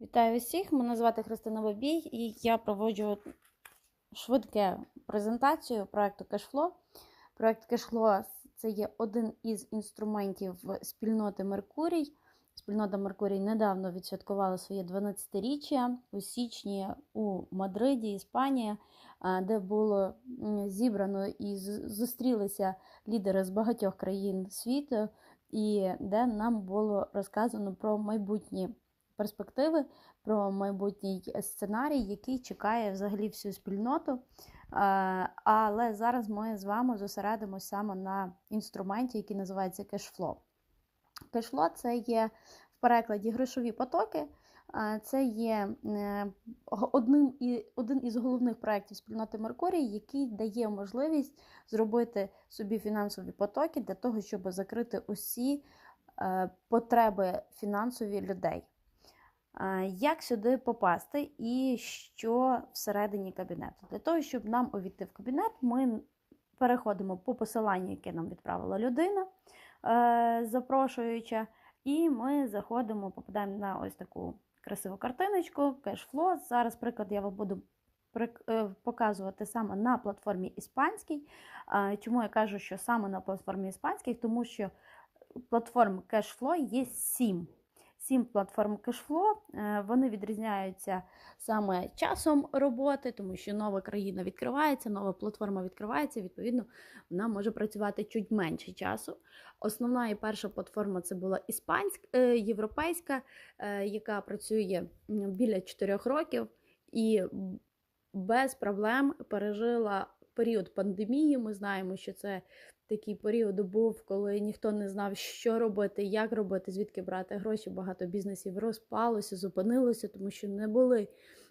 Вітаю всіх! Мене звати Христина Бабій і я проводжу швидке презентацію проекту Cashflow. Проект Cashflow – це є один із інструментів спільноти Меркурій. Спільнота Меркурій недавно відсвяткувала своє 12-річчя у січні у Мадриді, Іспанія, де було зібрано і зустрілися лідери з багатьох країн світу, і де нам було розказано про майбутні перспективи, про майбутній сценарій, який чекає взагалі всю спільноту. Але зараз ми з вами зосередимося саме на інструменті, який називається кешфло. Кешфло це є в перекладі грошові потоки. Це є е, одним і один із головних проєктів спільноти Меркурій, який дає можливість зробити собі фінансові потоки для того, щоб закрити усі е, потреби фінансові людей. Як сюди попасти і що всередині кабінету? Для того, щоб нам увійти в кабінет, ми переходимо по посиланню, яке нам відправила людина, е, запрошуюча, і ми заходимо, попадаємо на ось таку красиву картиночку, кешфло. Зараз, приклад, я вам буду е, показувати саме на платформі іспанській. Чому я кажу, що саме на платформі іспанській? Тому що платформ кешфло є сім сім платформ кешфло. Вони відрізняються саме часом роботи, тому що нова країна відкривається, нова платформа відкривається, відповідно, вона може працювати чуть менше часу. Основна і перша платформа це була іспанська, е, європейська, е, яка працює біля 4 років і без проблем пережила період пандемії. Ми знаємо, що це такий період був, коли ніхто не знав, що робити, як робити, звідки брати гроші. Багато бізнесів розпалося, зупинилося, тому що не були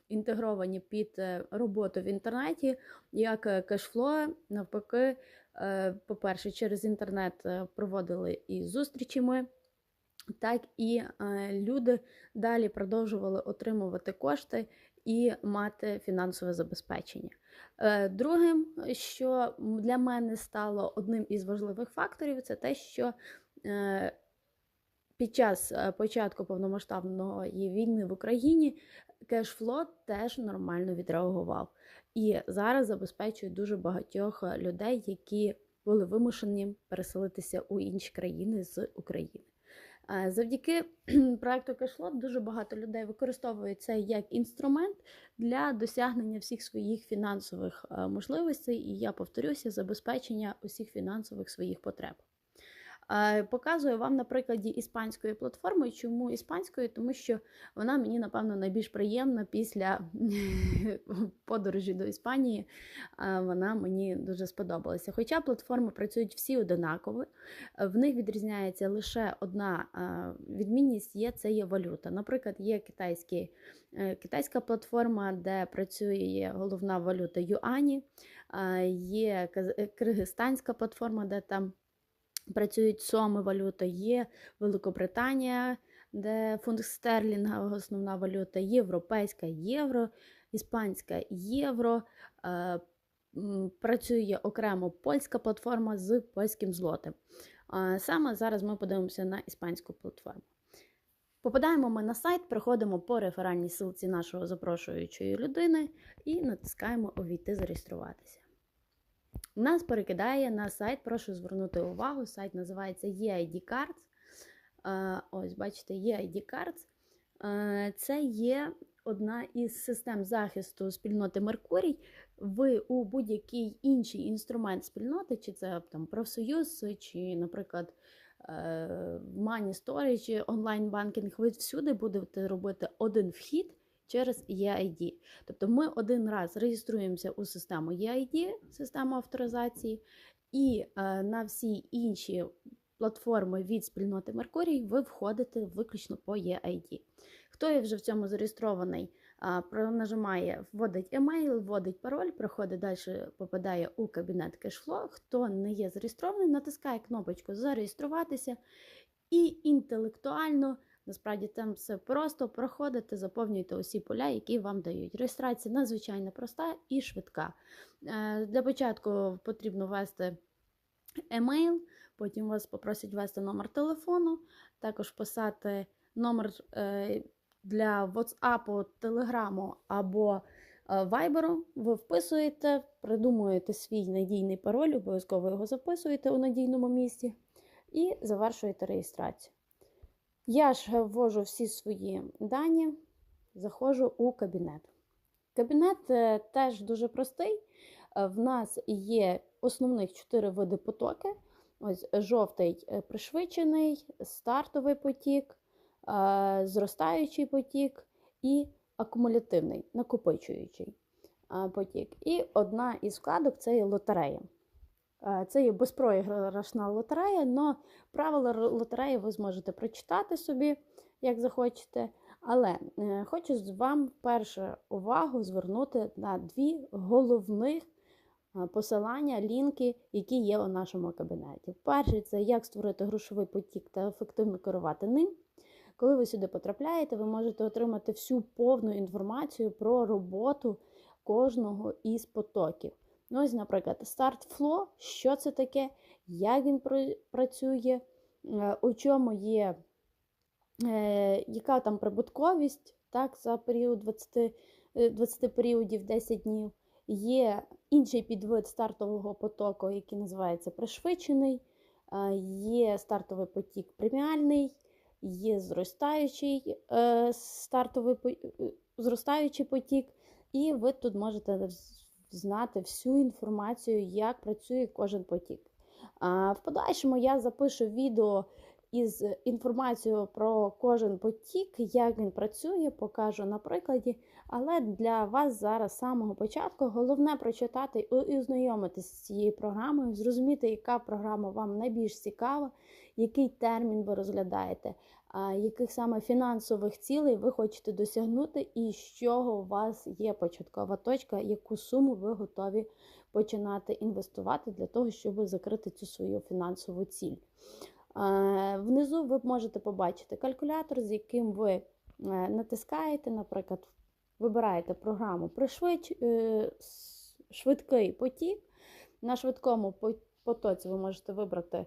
інтегровані під е, роботу в інтернеті. Як е, кешфло, навпаки, е, по-перше, через інтернет проводили і зустрічі ми. Так і люди далі продовжували отримувати кошти і мати фінансове забезпечення. Е, другим, що для мене стало одним із важливих факторів, це те, що е, під час е, початку повномасштабної війни в Україні кешфло теж нормально відреагував. І зараз забезпечує дуже багатьох людей, які були вимушені переселитися у інші країни з України. Завдяки проекту Кешлот дуже багато людей використовують це як інструмент для досягнення всіх своїх фінансових можливостей, і я повторюся, забезпечення усіх фінансових своїх потреб. Показую вам на прикладі іспанської платформи. Чому іспанської? Тому що вона мені, напевно, найбільш приємна після подорожі до Іспанії. Вона мені дуже сподобалася. Хоча платформи працюють всі одинаково, в них відрізняється лише одна відмінність є це є валюта. Наприклад, є китайські, е, китайська платформа, де працює головна валюта юані, є киргизстанська платформа, де там працюють соми валюта, є Великобританія, де фунт стерлінга основна валюта, європейська євро, іспанська євро. Е, працює окремо польська платформа з польським злотим. Саме зараз ми подивимося на іспанську платформу. Попадаємо ми на сайт, проходимо по реферальній ссылці нашого запрошуючої людини і натискаємо Увійти зареєструватися. Нас перекидає на сайт, прошу звернути увагу. Сайт називається EID Cards. Ось, бачите, EID Cards. Це є одна із систем захисту спільноти Меркурій. Ви у будь-який інший інструмент спільноти, чи це там профсоюз, чи, наприклад, е, Money Storage, онлайн-банкінг, ви всюди будете робити один вхід через EID. Тобто ми один раз реєструємося у систему EID, систему авторизації, і е, на всі інші платформи від спільноти Меркурій ви входите виключно по EID. Хто є вже в цьому зареєстрований, нажимає вводить емейл, вводить пароль, проходить далі, попадає у кабінет кешфло. Хто не є зареєстрований, натискає кнопочку Зареєструватися і інтелектуально Насправді там все просто проходите, заповнюєте усі поля, які вам дають. Реєстрація надзвичайно проста і швидка. Е, для початку потрібно ввести емейл, потім вас попросять ввести номер телефону, також писати номер, е, для WhatsApp, Telegram або е, Viber ви вписуєте, придумуєте свій надійний пароль, обов'язково його записуєте у надійному місці і завершуєте реєстрацію. Я ж ввожу всі свої дані, заходжу у кабінет. Кабінет е, теж дуже простий. Е, В нас є основних чотири види потоки. Ось жовтий е, пришвидшений, стартовий потік, зростаючий потік і акумулятивний, накопичуючий потік. І одна із вкладок це є лотерея. Е, Це є безпроіграшна лотерея, але правила лотереї ви зможете прочитати собі, як захочете. Але е, хочу з вам вперше увагу звернути на дві головних е, посилання, лінки, які є у нашому кабінеті. Перший це як створити грошовий потік та ефективно керувати ним. Коли ви сюди потрапляєте, ви можете отримати всю повну інформацію про роботу кожного із потоків. Ну, ось, наприклад, Start Flow, що це таке, як він працює, е, у чому є, е, яка там прибутковість так, за період 20, е, 20 періодів 10 днів. Є інший підвид стартового потоку, який називається пришвидшений, е, є стартовий потік преміальний, є зростаючий е, стартовий е, зростаючий потік, і ви тут можете знати всю інформацію, як працює кожен потік. А в подальшому я запишу відео із інформацією про кожен потік, як він працює, покажу на прикладі. Але для вас зараз з самого початку головне прочитати і ознайомитися з цією програмою, зрозуміти, яка програма вам найбільш цікава, який термін ви розглядаєте, яких саме фінансових цілей ви хочете досягнути, і з чого у вас є початкова точка, яку суму ви готові починати інвестувати для того, щоб закрити цю свою фінансову ціль. Внизу ви можете побачити калькулятор, з яким ви е, натискаєте, наприклад, вибираєте програму пришвидш... е, швидкий потік. На швидкому потоці ви можете вибрати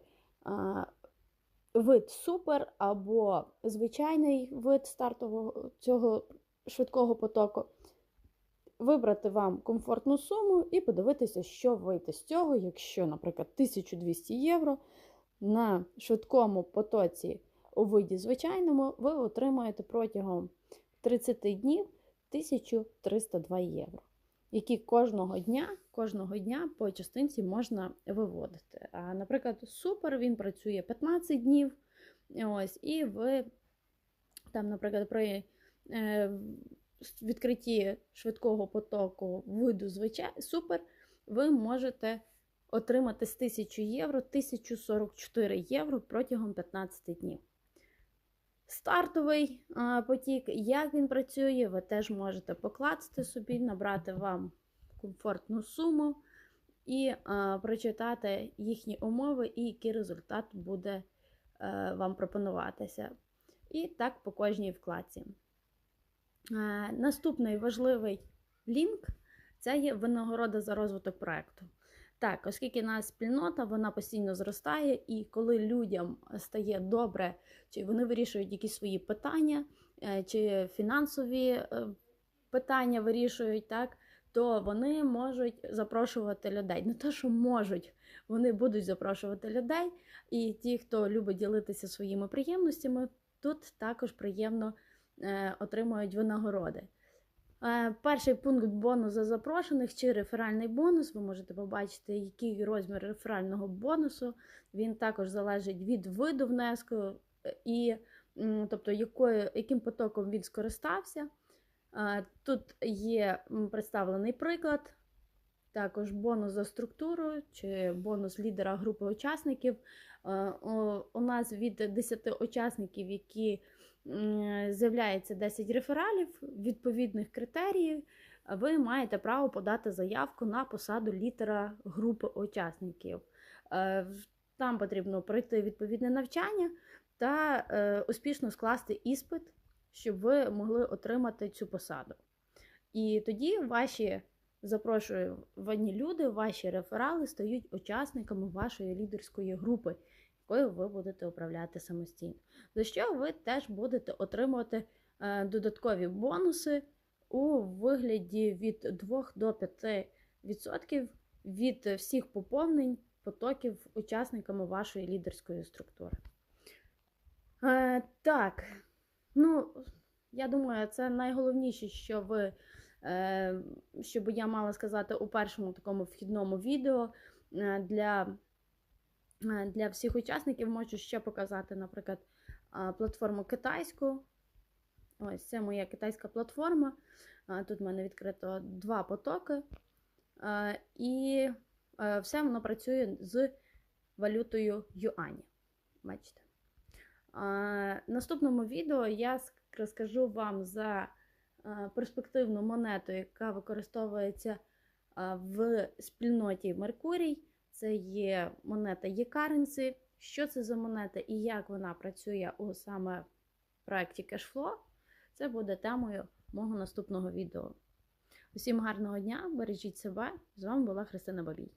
вид супер або звичайний вид стартового цього швидкого потоку. Вибрати вам комфортну суму і подивитися, що вийде з цього, якщо, наприклад, 1200 євро на швидкому потоці у виді звичайному ви отримаєте протягом 30 днів 1302 євро, які кожного дня, кожного дня по частинці можна виводити. А, наприклад, супер він працює 15 днів. Ось, і ви там, наприклад, при е, відкритті швидкого потоку виду звичай, супер, ви можете отримати з 1000 євро 1044 євро протягом 15 днів. Стартовий потік, як він працює, ви теж можете покласти собі, набрати вам комфортну суму і прочитати їхні умови, і який результат буде е, вам пропонуватися. І так по кожній вкладці. Е, Наступний важливий лінк це є винагорода за розвиток проекту. Так, оскільки нас спільнота вона постійно зростає, і коли людям стає добре, чи вони вирішують якісь свої питання, е, чи фінансові е, питання вирішують, так, то вони можуть запрошувати людей. Не те, що можуть, вони будуть запрошувати людей. І ті, хто любить ділитися своїми приємностями, тут також приємно е, отримують винагороди. Е, Перший пункт бонус за запрошених чи реферальний бонус. Ви можете побачити, який розмір реферального бонусу. Він також залежить від виду внеску е, і тобто, якою, яким потоком він скористався. Е, Тут є представлений приклад, також бонус за структурою чи бонус лідера групи учасників. У- нас від 10 учасників, які з'являється 10 рефералів відповідних критеріїв, ви маєте право подати заявку на посаду лідера групи учасників. Е, Там потрібно пройти відповідне навчання та е, успішно скласти іспит, щоб ви могли отримати цю посаду. І тоді ваші запрошувані люди, ваші реферали стають учасниками вашої лідерської групи, якою ви будете управляти самостійно. За що ви теж будете отримувати е, додаткові бонуси у вигляді від 2 до 5% від всіх поповнень потоків учасниками вашої лідерської структури. Е, так, ну, я думаю, це найголовніше, що ви, е, що би я мала сказати у першому такому вхідному відео для, для всіх учасників. Можу ще показати, наприклад, е, платформу китайську. Ось це моя китайська платформа. Е, Тут в мене відкрито два потоки. Е, І е, все воно працює з валютою юані. Бачите? Е, Наступному відео я розкажу вам за е, перспективну монету, яка використовується е, в спільноті Меркурій. Це є монета e-currency. Що це за монета і як вона працює у саме проєкті Cashflow, це буде темою мого наступного відео. Усім гарного дня, бережіть себе. З вами була Христина Бабій.